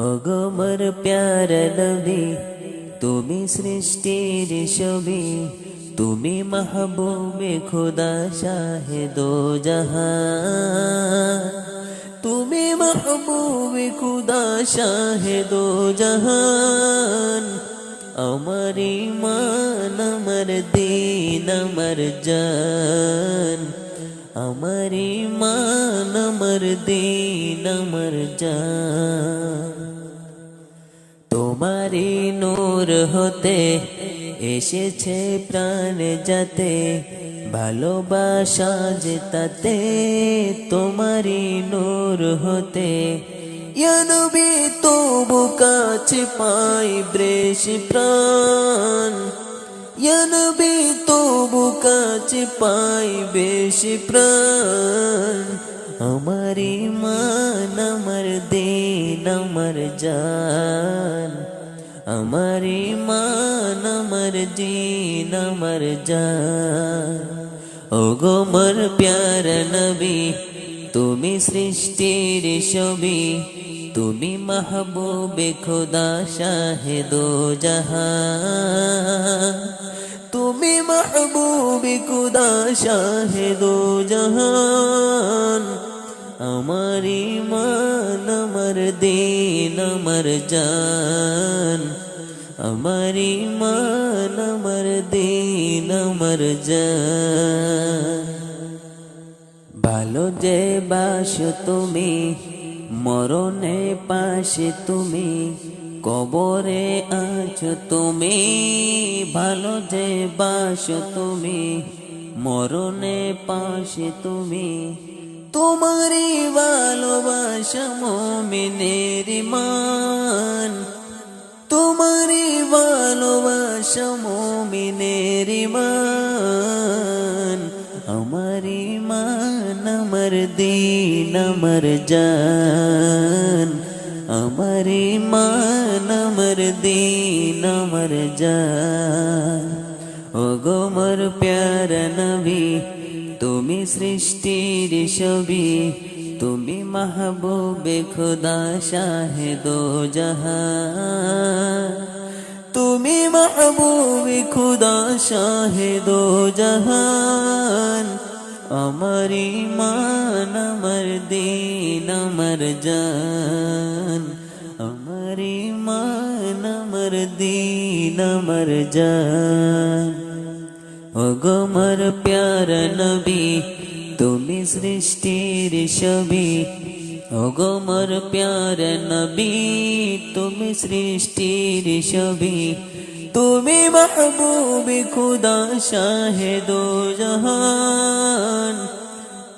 অগমর প্যার নবী, তুমি সৃষ্টির ছবি, তুমি মাহবুবে খুদা শাহেদো জাহান। তুমি মাহবুবে খুদা শাহেদো জাহান। আমার ইমান আমার দিন, আমার জান। আমার ইমান আমার দিন, আমার জান। তোমারি নূর হতে এসেছে প্রাণ যাতে ভালোবাসা যে তাতে তোমারি নূর হতে। ইয়ানবি তবু কাছে পাই ব্রেশ প্রাণ। ইয়ানবি তবু কাছে পাই বেশ প্রাণ। আমার ইমান আমার দিন, আমার জান। আমার ইমান আমার দিন আমার জান। ও গোমর প্যার নবী, তুমি সৃষ্টির ছবি, তুমি মাহবুবে খোদা শাহেদো জাহান। তুমি মাহবুবে খুদা শাহেদো জাহান। আমার ইমান আমার দিন, আমার জান। আমার ইমান আমার দিন আমার জান ভালো যে বাস তুমি মরণে পাশে তুমি কবরে আছো তুমি ভালো যে বাস তুমি মরণে পাশে তুমি তোমারই ভালোবাসা মমিনের মান মমিনের মান আমার ইমান আমার দিন, আমার জান। আমার ইমান আমার দিন, আমার জান। ও গোমর প্যার নবী, তুমি সৃষ্টির ছবি, তুমি মাহবুবে খুদা শাহেদো জাহান তুমি মাহবুবে খুদা শাহেদো জাহান আমার ইমান আমার দিন, আমার জান। আমার ইমান আমার দিন, আমার জান। ও গোমর প্যার নবী সৃষ্টির ছবি। ও গোমর প্যার নবী, তুমি সৃষ্টির ছবি। তুমি মাহবুবি খুদা শাহেদো জাহান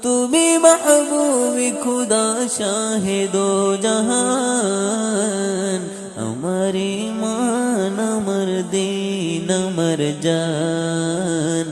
তুমি মাহবুবি খুদা শাহেদো জাহান আমার ইমান আমার দিন, আমার জান।